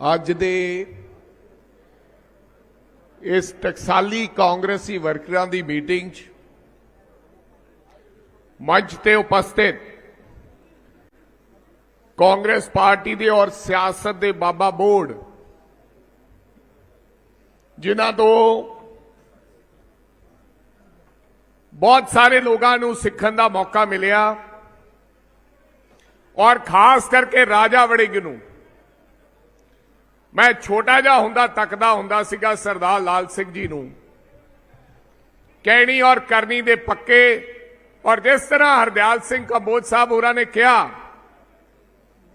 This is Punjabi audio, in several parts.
ਅੱਜ ਦੇ ਇਸ ਟਕਸਾਲੀ ਕਾਂਗਰਸੀ ਵਰਕਰਾਂ ਦੀ ਮੀਟਿੰਗ 'ਚ ਮੰਚ ਤੇ ਉਪਸਥਿਤ ਕਾਂਗਰਸ ਪਾਰਟੀ ਦੇ ਔਰ ਸਿਆਸਤ ਦੇ ਬਾਬਾ ਬੋਰਡ ਜਿਨ੍ਹਾਂ ਤੋਂ ਬਹੁਤ ਸਾਰੇ ਲੋਕਾਂ ਨੂੰ ਸਿੱਖਣ ਦਾ ਮੌਕਾ ਮਿਲਿਆ ਔਰ ਖਾਸ ਕਰਕੇ ਰਾਜਾ ਵੜਿੰਗ ਨੂੰ ਮੈਂ ਛੋਟਾ ਜਿਹਾ ਹੁੰਦਾ, ਤੱਕਦਾ ਹੁੰਦਾ ਸੀਗਾ ਸਰਦਾਰ ਲਾਲ ਸਿੰਘ ਜੀ ਨੂੰ। ਕਹਿਣੀ ਔਰ ਕਰਨੀ ਦੇ ਪੱਕੇ। ਔਰ ਜਿਸ ਤਰ੍ਹਾਂ ਹਰਦਿਆਲ ਸਿੰਘ ਕੰਬੋਜ ਸਾਹਿਬ ਹੋਰਾਂ ਨੇ ਕਿਹਾ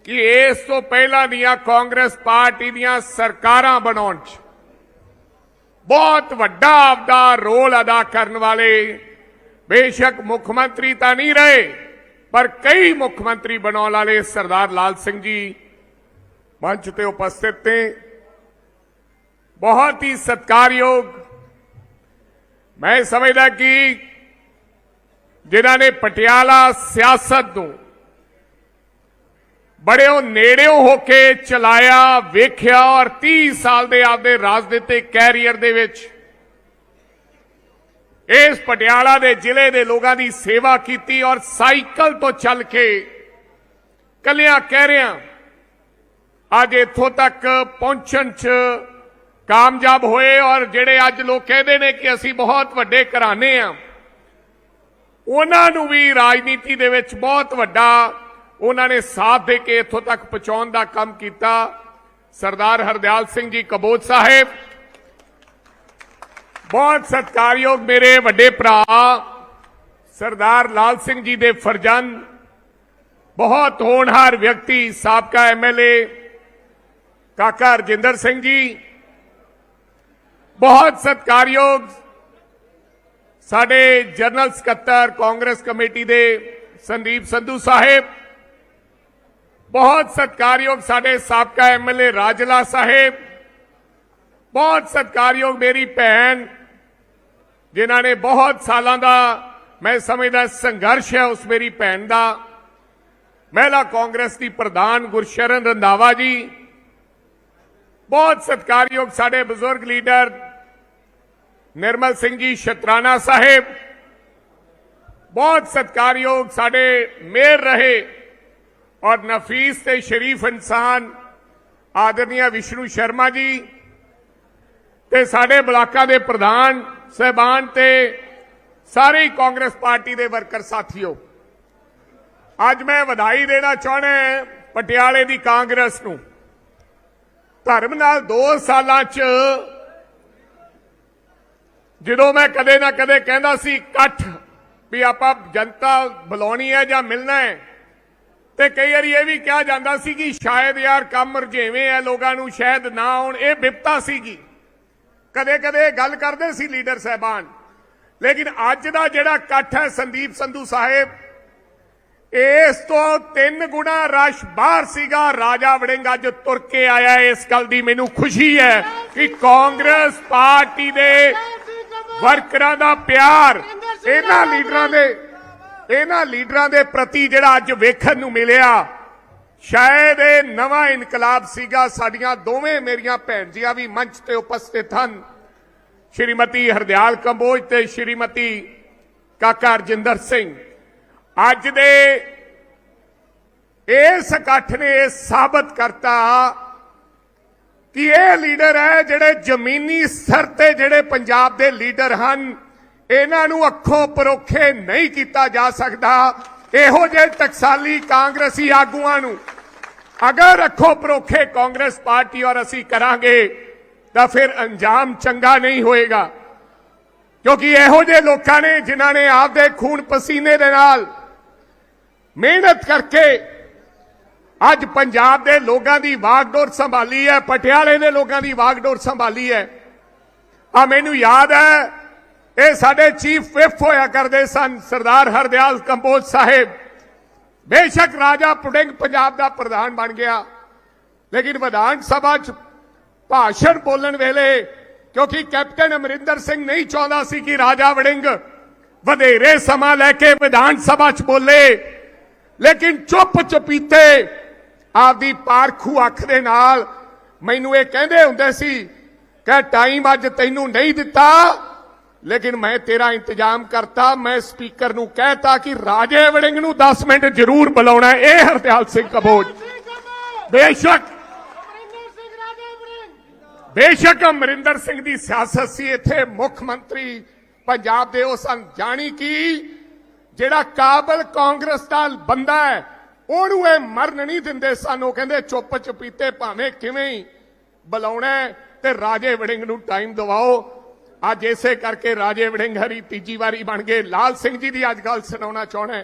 ਕਿ ਇਸ ਤੋਂ ਪਹਿਲਾਂ ਦੀਆਂ ਕਾਂਗਰਸ ਪਾਰਟੀ ਦੀਆਂ ਸਰਕਾਰਾਂ ਬਣਾਉਣ 'ਚ ਬਹੁਤ ਵੱਡਾ ਆਪਦਾ ਰੋਲ ਅਦਾ ਕਰਨ ਵਾਲੇ ਬੇਸ਼ੱਕ ਮੁੱਖ ਮੰਤਰੀ ਤਾਂ ਨਹੀਂ ਰਹੇ, ਪਰ ਕਈ ਮੁੱਖ ਮੰਤਰੀ ਬਣਾਉਣ ਵਾਲੇ ਸਰਦਾਰ ਲਾਲ ਸਿੰਘ ਜੀ ਮੰਚ ਤੇ ਉਪਸਥਿਤ ਨੇ ਬਹੁਤ ਹੀ ਸਤਿਕਾਰਯੋਗ ਮੈਂ ਸਮਝਦਾ ਕਿ ਜਿਨ੍ਹਾਂ ਨੇ ਪਟਿਆਲਾ ਸਿਆਸਤ ਨੂੰ ਬੜੇ ਉਹ ਨੇੜਿਓਂ ਹੋ ਕੇ ਚਲਾਇਆ ਵੇਖਿਆ ਔਰ 30 ਸਾਲ ਦੇ ਆਪਦੇ ਰਾਜਨੀਤਿਕ ਕੈਰੀਅਰ ਦੇ ਵਿੱਚ ਇਸ ਪਟਿਆਲਾ ਦੇ ਜ਼ਿਲ੍ਹੇ ਦੇ ਲੋਕਾਂ ਦੀ ਸੇਵਾ ਕੀਤੀ ਔਰ ਸਾਈਕਲ ਤੋਂ ਚੱਲ ਕੇ ਕੱਲਿਆਂ ਕਹਿ ਰਿਹਾ ਅੱਜ ਇੱਥੋਂ ਤੱਕ ਪਹੁੰਚਣ 'ਚ ਕਾਮਯਾਬ ਹੋਏ ਔਰ ਜਿਹੜੇ ਅੱਜ ਲੋਕ ਕਹਿੰਦੇ ਨੇ ਕਿ ਅਸੀਂ ਬਹੁਤ ਵੱਡੇ ਘਰਾਣੇ ਆ, ਉਹਨਾਂ ਨੂੰ ਵੀ ਰਾਜਨੀਤੀ ਦੇ ਵਿੱਚ ਬਹੁਤ ਵੱਡਾ ਉਹਨਾਂ ਨੇ ਸਾਥ ਦੇ ਕੇ ਇੱਥੋਂ ਤੱਕ ਪਹੁੰਚਾਉਣ ਦਾ ਕੰਮ ਕੀਤਾ। ਸਰਦਾਰ ਹਰਦਿਆਲ ਸਿੰਘ ਜੀ ਕਬੋਜ ਸਾਹਿਬ, ਬਹੁਤ ਸਤਿਕਾਰਯੋਗ ਮੇਰੇ ਵੱਡੇ ਭਰਾ, ਸਰਦਾਰ ਲਾਲ ਸਿੰਘ ਜੀ ਦੇ ਫਰਜ਼ੰਦ, ਬਹੁਤ ਹੋਣਹਾਰ ਵਿਅਕਤੀ, ਸਾਬਕਾ ਐਮਐਲਏ ਕਾਕਾ ਰਜਿੰਦਰ ਸਿੰਘ ਜੀ, ਬਹੁਤ ਸਤਿਕਾਰਯੋਗ ਸਾਡੇ ਜਨਰਲ ਸਕੱਤਰ ਕਾਂਗਰਸ ਕਮੇਟੀ ਦੇ ਸੰਦੀਪ ਸੰਧੂ ਸਾਹਿਬ, ਬਹੁਤ ਸਤਿਕਾਰਯੋਗ ਸਾਡੇ ਸਾਬਕਾ ਐਮਐਲਏ ਰਾਜਲਾ ਸਾਹਿਬ, ਬਹੁਤ ਸਤਿਕਾਰਯੋਗ ਮੇਰੀ ਭੈਣ, ਜਿਨ੍ਹਾਂ ਨੇ ਬਹੁਤ ਸਾਲਾਂ ਦਾ ਮੈਂ ਸਮਝਦਾ ਸੰਘਰਸ਼ ਹੈ ਉਸ ਮੇਰੀ ਭੈਣ ਦਾ, ਮਹਿਲਾ ਕਾਂਗਰਸ ਦੀ ਪ੍ਰਧਾਨ ਗੁਰਸ਼ਰਨ ਰੰਧਾਵਾ ਜੀ ਬਹੁਤ ਸਤਿਕਾਰਯੋਗ ਸਾਡੇ ਬਜ਼ੁਰਗ ਲੀਡਰ ਨਿਰਮਲ ਸਿੰਘ ਜੀ ਸ਼ਤਰਾਣਾ ਸਾਹਿਬ। ਬਹੁਤ ਸਤਿਕਾਰਯੋਗ ਸਾਡੇ ਮੇਰ ਰਹੇ ਔਰ ਨਫੀਸ ਤੇ ਸ਼ਰੀਫ ਇਨਸਾਨ ਆਦਰਨੀय ਵਿਸ਼ਨੂੰ ਸ਼ਰਮਾ ਜੀ ਤੇ ਸਾਡੇ ਬਲਾਕਾਂ ਦੇ ਪ੍ਰਧਾਨ ਸਹਿਬਾਨ ਤੇ ਸਾਰੇ ਕਾਂਗਰਸ ਪਾਰਟੀ ਦੇ ਵਰਕਰ ਸਾਥੀਓ, ਅੱਜ ਮੈਂ ਵਧਾਈ ਦੇਣਾ ਚਾਹਣਾ ਪਟਿਆਲੇ ਦੀ ਕਾਂਗਰਸ ਨੂੰ। ਧਰਮ ਨਾਲ 2 ਸਾਲਾਂ 'ਚ ਜਦੋਂ ਮੈਂ ਕਦੇ ਨਾ ਕਦੇ ਕਹਿੰਦਾ ਸੀ, ਇਕੱਠ ਵੀ ਆਪਾਂ ਜਨਤਾ ਬੁਲਾਉਣੀ ਹੈ ਜਾਂ ਮਿਲਣਾ ਹੈ। ਤੇ ਕਈ ਵਾਰੀ ਇਹ ਵੀ ਕਿਹਾ ਜਾਂਦਾ ਸੀ ਕਿ ਸ਼ਾਇਦ ਯਾਰ ਕੰਮ ਰਜੇਵੇਂ ਆ ਲੋਕਾਂ ਨੂੰ ਸ਼ਾਇਦ ਨਾ ਆਉਣ। ਇਹ ਵਿਪਤਾ ਸੀਗੀ। ਕਦੇ ਕਦੇ ਗੱਲ ਕਰਦੇ ਸੀ ਲੀਡਰ ਸਾਹਿਬਾਨ। ਲੇਕਿਨ ਅੱਜ ਦਾ ਜਿਹੜਾ ਇਕੱਠ ਹੈ, ਸੰਦੀਪ ਸੰਧੂ ਸਾਹਿਬ ਇਸ ਤੋਂ ਤਿੰਨ ਗੁਣਾ ਰਸ਼ ਬਾਹਰ ਸੀਗਾ। ਰਾਜਾ ਵੜਿੰਗ ਅੱਜ ਤੁਰ ਕੇ ਆਇਆ। ਇਸ ਗੱਲ ਦੀ ਮੈਨੂੰ ਖੁਸ਼ੀ ਹੈ ਕਿ ਕਾਂਗਰਸ ਪਾਰਟੀ ਦੇ ਵਰਕਰਾਂ ਦਾ ਪਿਆਰ, ਇਹਨਾਂ ਲੀਡਰਾਂ ਦੇ, ਇਹਨਾਂ ਲੀਡਰਾਂ ਦੇ ਪ੍ਰਤੀ ਜਿਹੜਾ ਅੱਜ ਵੇਖਣ ਨੂੰ ਮਿਲਿਆ, ਸ਼ਾਇਦ ਇਹ ਨਵਾਂ ਇਨਕਲਾਬ ਸੀਗਾ। ਸਾਡੀਆਂ ਦੋਵੇਂ ਮੇਰੀਆਂ ਭੈਣ ਜੀਆਂ ਵੀ ਮੰਚ ਤੇ ਉਪਸਥਿਤ ਹਨ। ਸ਼੍ਰੀਮਤੀ ਹਰਦਿਆਲ ਕੰਬੋਜ ਤੇ ਸ਼੍ਰੀਮਤੀ ਕਾਕਾ ਰਜਿੰਦਰ ਸਿੰਘ। ਅੱਜ ਦੇ ਇਸ ਇਕੱਠ ਨੇ ਇਹ ਸਾਬਤ ਕਰਤਾ ਕਿ ਇਹ ਲੀਡਰ ਹੈ ਜਿਹੜੇ ਜ਼ਮੀਨੀ ਸਤਰ ਤੇ ਜਿਹੜੇ ਪੰਜਾਬ ਦੇ ਲੀਡਰ ਹਨ, ਇਹਨਾਂ ਨੂੰ ਅੱਖੋਂ ਪਰੋਖੇ ਨਹੀਂ ਕੀਤਾ ਜਾ ਸਕਦਾ। ਇਹੋ ਜਿਹੇ ਟਕਸਾਲੀ ਕਾਂਗਰਸੀ ਆਗੂਆਂ ਨੂੰ ਅਗਰ ਅੱਖੋਂ ਪਰੋਖੇ ਕਾਂਗਰਸ ਪਾਰਟੀ ਔਰ ਅਸੀਂ ਕਰਾਂਗੇ, ਤਾਂ ਫਿਰ ਅੰਜਾਮ ਚੰਗਾ ਨਹੀਂ ਹੋਏਗਾ। ਕਿਉਂਕਿ ਇਹੋ ਜਿਹੇ ਲੋਕਾਂ ਨੇ ਜਿਨ੍ਹਾਂ ਨੇ ਆਪਦੇ ਖੂਨ ਪਸੀਨੇ ਦੇ ਨਾਲ ਮਿਹਨਤ ਕਰਕੇ ਅੱਜ ਪੰਜਾਬ ਦੇ ਲੋਕਾਂ ਦੀ ਵਾਗਡੋਰ ਸੰਭਾਲੀ ਹੈ, ਪਟਿਆਲੇ ਦੇ ਲੋਕਾਂ ਦੀ ਵਾਗਡੋਰ ਸੰਭਾਲੀ ਹੈ। ਆ ਮੈਨੂੰ ਯਾਦ ਹੈ, ਇਹ ਸਾਡੇ ਚੀਫ ਵਿਪ ਹੋਇਆ ਕਰਦੇ ਸਨ, ਸਰਦਾਰ ਹਰਦਿਆਲ ਕੰਬੋਜ ਸਾਹਿਬ। ਬੇਸ਼ੱਕ ਰਾਜਾ ਪੁਡਿੰਗ ਪੰਜਾਬ ਦਾ ਪ੍ਰਧਾਨ ਬਣ ਗਿਆ, ਲੇਕਿਨ ਵਿਧਾਨ ਸਭਾ 'ਚ ਭਾਸ਼ਣ ਬੋਲਣ ਵੇਲੇ ਕਿਉਂਕਿ ਕੈਪਟਨ ਅਮਰਿੰਦਰ ਸਿੰਘ ਨਹੀਂ ਚਾਹੁੰਦਾ ਸੀ ਕਿ ਰਾਜਾ ਵੜਿੰਗ ਵਧੇਰੇ ਸਮਾਂ ਲੈ ਕੇ ਵਿਧਾਨ ਸਭਾ 'ਚ ਬੋਲੇ ਲੇਕਿਨ ਚੁੱਪ ਚੁਪੀਤੇ ਆਪਦੀ ਪਾਰਖੂ ਅੱਖ ਦੇ ਨਾਲ ਮੈਨੂੰ ਇਹ ਕਹਿੰਦੇ ਹੁੰਦੇ ਸੀ ਕਿ ਟਾਈਮ ਅੱਜ ਤੈਨੂੰ ਨਹੀਂ ਦਿੱਤਾ, ਲੇਕਿਨ ਮੈਂ ਤੇਰਾ ਇੰਤਜ਼ਾਮ ਕਰਤਾ, ਮੈਂ ਸਪੀਕਰ ਨੂੰ ਕਹਿਤਾ ਕਿ ਰਾਜੇ ਵੜਿੰਗ ਨੂੰ 10 ਮਿੰਟ ਜ਼ਰੂਰ ਬੁਲਾਉਣਾ ਇਹ ਹਰਦਿਆਲ ਸਿੰਘ ਕਬੋਜ। ਬੇਸ਼ੱਕ। ਬੇਸ਼ੱਕ ਅਮਰਿੰਦਰ ਸਿੰਘ ਦੀ ਸਿਆਸਤ ਸੀ। ਇੱਥੇ ਮੁੱਖ ਮੰਤਰੀ ਪੰਜਾਬ ਦੇ ਉਹ ਸਨ। ਜਾਣੀ ਕਿ? ਜਿਹੜਾ ਕਾਬਲ ਕਾਂਗਰਸ ਦਾ ਬੰਦਾ ਹੈ, ਉਹਨੂੰ ਇਹ ਮਰਨ ਨਹੀਂ ਦਿੰਦੇ। ਸਾਨੂੰ ਕਹਿੰਦੇ ਚੁੱਪ ਚਪੀਤੇ ਭਾਵੇਂ ਕਿਵੇਂ ਹੀ ਬੁਲਾਉਣਾ ਤੇ ਰਾਜੇ ਵੜਿੰਗ ਨੂੰ ਟਾਈਮ ਦਿਵਾਓ। ਅੱਜ ਇਸੇ ਕਰਕੇ ਰਾਜੇ ਵੜਿੰਗ ਹਰੀ ਤੀਜੀ ਵਾਰੀ ਬਣ ਗਏ। ਲਾਲ ਸਿੰਘ ਜੀ ਦੀ ਅੱਜ ਗੱਲ ਸੁਣਾਉਣਾ ਚਾਹਣਾ